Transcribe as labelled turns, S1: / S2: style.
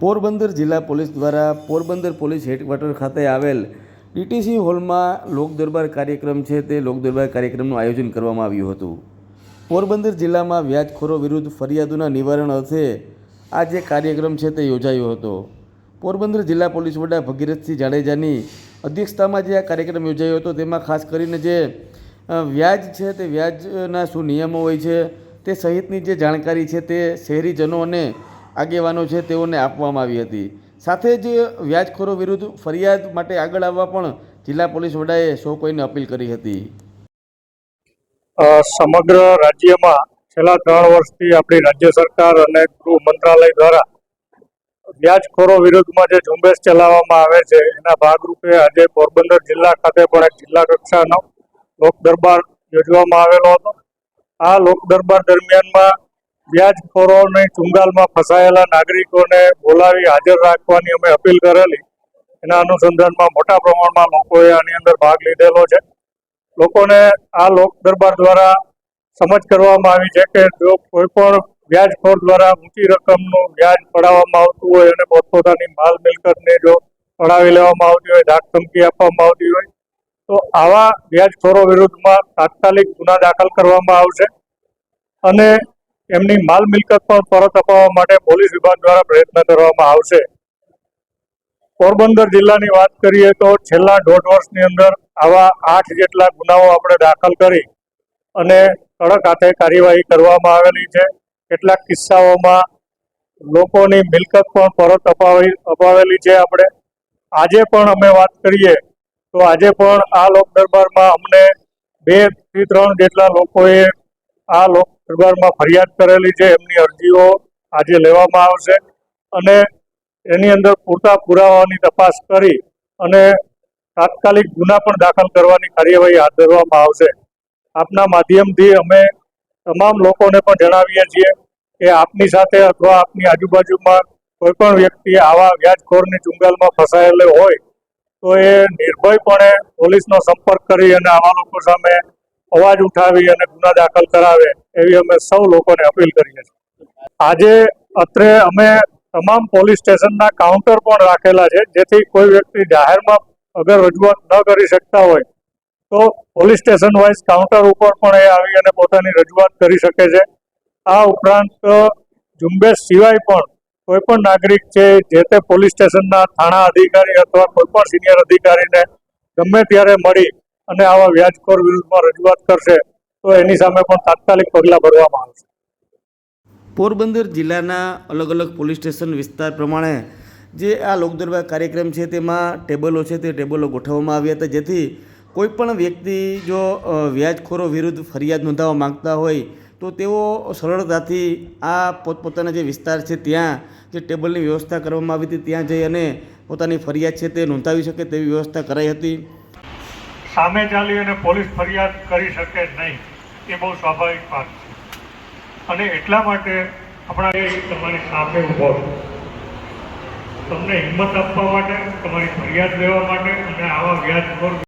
S1: પોરબંદર જિલ્લા પોલીસ દ્વારા Porbandar police headquarter ખાતે આવેલ ડીટીસી હોલમાં લોક દરબાર કાર્યક્રમ છે તે લોક દરબાર કાર્યક્રમનું આયોજન કરવામાં આવ્યું હતું. પોરબંદર જિલ્લામાં વ્યાજખોરો વિરુદ્ધ ફરિયાદોના નિવારણ અર્થે આ જે કાર્યક્રમ છે તે યોજાયો હતો. પોરબંદર જિલ્લા પોલીસ વડા ભગીરથસિંહ જાડેજાની અધ્યક્ષતામાં જે આ કાર્યક્રમ યોજાયો હતો તેમાં ખાસ કરીને જે વ્યાજ છે તે વ્યાજના શું નિયમો હોય છે તે સહિતની જે જાણકારી છે તે શહેરીજનો અને આગેવાનો છે તેઓને આપવામાં આવી હતી. સાથે જ વ્યાજખોરો વિરુદ્ધ ફરિયાદ માટે આગળ આવવા પણ જિલ્લા પોલીસ વડાએ સૌ કોઈને અપીલ કરી હતી.
S2: સમગ્ર રાજ્યમાં છેલ્લા ત્રણ વર્ષથી આપણી રાજ્ય સરકાર અને ગૃહ મંત્રાલય દ્વારા વ્યાજખોરો વિરુદ્ધમાં જે ઝુંબેશ ચલાવવામાં આવે છે, એના ભાગરૂપે આજે પોરબંદર જિલ્લા ખાતે પણ એક જિલ્લા કક્ષાનો લોક દરબાર યોજવામાં આવેલો હતો. આ લોક દરબાર દરમિયાનમાં વ્યાજખોરોની ચુંગાલમાં ફસાયેલા નાગરિકોને બોલાવી હાજર રાખવાની અમે અપીલ કરેલી. એના અનુસંધાનમાં મોટા પ્રમાણમાં લોકોએ આની અંદર ભાગ લીધેલો છે. લોકોને આ લોક દરબાર દ્વારા સમજ કરવામાં આવી છે કે જો કોઈ પણ વ્યાજખોર દ્વારા ઊંચી રકમનું વ્યાજ પડાવવામાં આવતું હોય અને પોતપોતાની માલ મિલકતને જો પડાવી લેવામાં આવતી હોય ધાક ધમકી આપવામાં આવતી હોય, તો આવા વ્યાજખોરો વિરુદ્ધમાં તાત્કાલિક ગુના દાખલ કરવામાં આવશે. અને એમની માલ મિલકત પણ પરત અપાવવા માટે પોલીસ વિભાગ દ્વારા પ્રયત્ન કરવામાં આવશે. પોરબંદર જિલ્લાની વાત કરીએ તો છેલ્લા દોઢ વર્ષની અંદર આવા આઠ જેટલા ગુનાઓ આપણે દાખલ કરી અને કડક હાથે કાર્યવાહી કરવામાં આવેલી છે. કેટલાક કિસ્સાઓમાં લોકોની મિલકત પણ પરત અપાવી, અપાવેલી છે આપણે. આજે પણ અમે વાત કરીએ તો આજે પણ આ લોક દરબારમાં અમને બેથી ત્રણ જેટલા લોકોએ આ લોક દરબારમાં ફરિયાદ કરેલી છે, એમની અરજીઓ આજે લેવામાં આવશે અને એની અંદર પૂરતા પુરાવાની તપાસ કરી અને તાત્કાલિક ગુના પણ દાખલ કરવાની કાર્યવાહી હાથ ધરવામાં આવશે. આપના માધ્યમથી અમે તમામ લોકોને પણ જણાવીએ છીએ કે આપની સાથે અથવા આપની આજુબાજુમાં કોઈ પણ વ્યક્તિ આવા વ્યાજખોરની ચુંગાલમાં ફસાયેલો હોય, તો એ નિર્ભયપણે પોલીસનો સંપર્ક કરી અને આવા લોકો સામે અવાજ ઉઠાવી અને ગુના દાખલ કરાવે એવી અમે સૌ લોકોને અપીલ કરીએ છીએ. આજે અત્રે અમે તમામ પોલીસ સ્ટેશનના કાઉન્ટર પણ રાખેલા છે, જેથી કોઈ વ્યક્તિ જાહેરમાં અગર રજૂઆત ન કરી શકતા હોય તો પોલીસ સ્ટેશન વાઇઝ કાઉન્ટર ઉપર પણ એ આવી અને પોતાની રજૂઆત કરી શકે છે. આ ઉપરાંત ઝુંબેશ સિવાય પણ કોઈ પણ નાગરિક છે, જે તે પોલીસ સ્ટેશનના થાણા અધિકારી અથવા કોઈ પણ સિનિયર અધિકારીને ગમે ત્યારે મળી અને આવા વ્યાજખોર વિરુદ્ધમાં રજૂઆત કરશે, તો એની સામે પણ તાત્કાલિક પગલાં ભરવામાં આવશે.
S1: પોરબંદર જિલ્લાના અલગ અલગ પોલીસ સ્ટેશન વિસ્તાર પ્રમાણે જે આ લોકદરબાર કાર્યક્રમ છે તેમાં ટેબલો છે તે ટેબલો ગોઠવવામાં આવ્યા હતા. જેથી કોઈ પણ વ્યક્તિ જો વ્યાજખોરો વિરુદ્ધ ફરિયાદ નોંધાવવા માગતા હોય, તો તેઓ સરળતાથી આ પોતપોતાના જે વિસ્તાર છે ત્યાં જે ટેબલની વ્યવસ્થા કરવામાં આવી હતી, ત્યાં જઈ અને પોતાની ફરિયાદ છે તે નોંધાવી શકે તેવી વ્યવસ્થા કરાઈ હતી.
S2: સામે ચાલી અને પોલીસ ફરિયાદ કરી શકે નહીં, એ બહુ સ્વાભાવિક વાત છે. અને એટલા માટે આપણા એ તમારી સામે ઊભો તમને હિંમત આપવા માટે, તમારી ફરિયાદ લેવા માટે અને આવા વ્યાજખોર